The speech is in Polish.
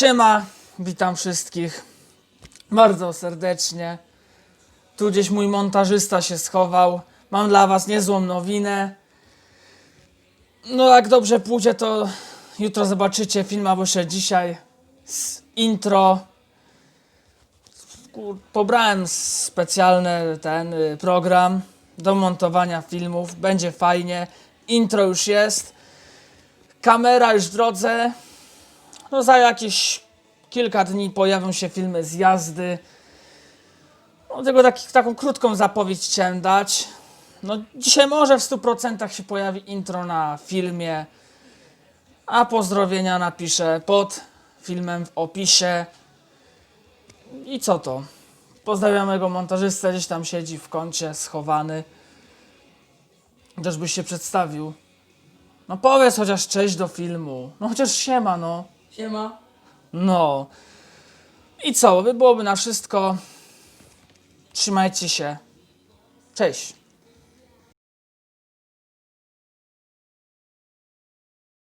Siema, witam wszystkich bardzo serdecznie. Tu gdzieś mój montażysta się schował. Mam dla was niezłą nowinę. No jak dobrze pójdzie, to jutro zobaczycie film, a wyszedł dzisiaj z intro. Pobrałem specjalny ten y, program do montowania filmów. Będzie fajnie. Intro już jest. Kamera już w drodze. No za jakieś kilka dni pojawią się filmy z jazdy. No, taki, taką krótką zapowiedź chciałem dać. No dzisiaj może w 100% się pojawi intro na filmie, a pozdrowienia napiszę pod filmem w opisie. I co to? Pozdrawiam mojego montażystę, gdzieś tam siedzi w kącie, schowany. Też byś się przedstawił. No powiedz chociaż cześć do filmu. No chociaż siema, no. Siema. No. I co? By byłoby na wszystko. Trzymajcie się. Cześć.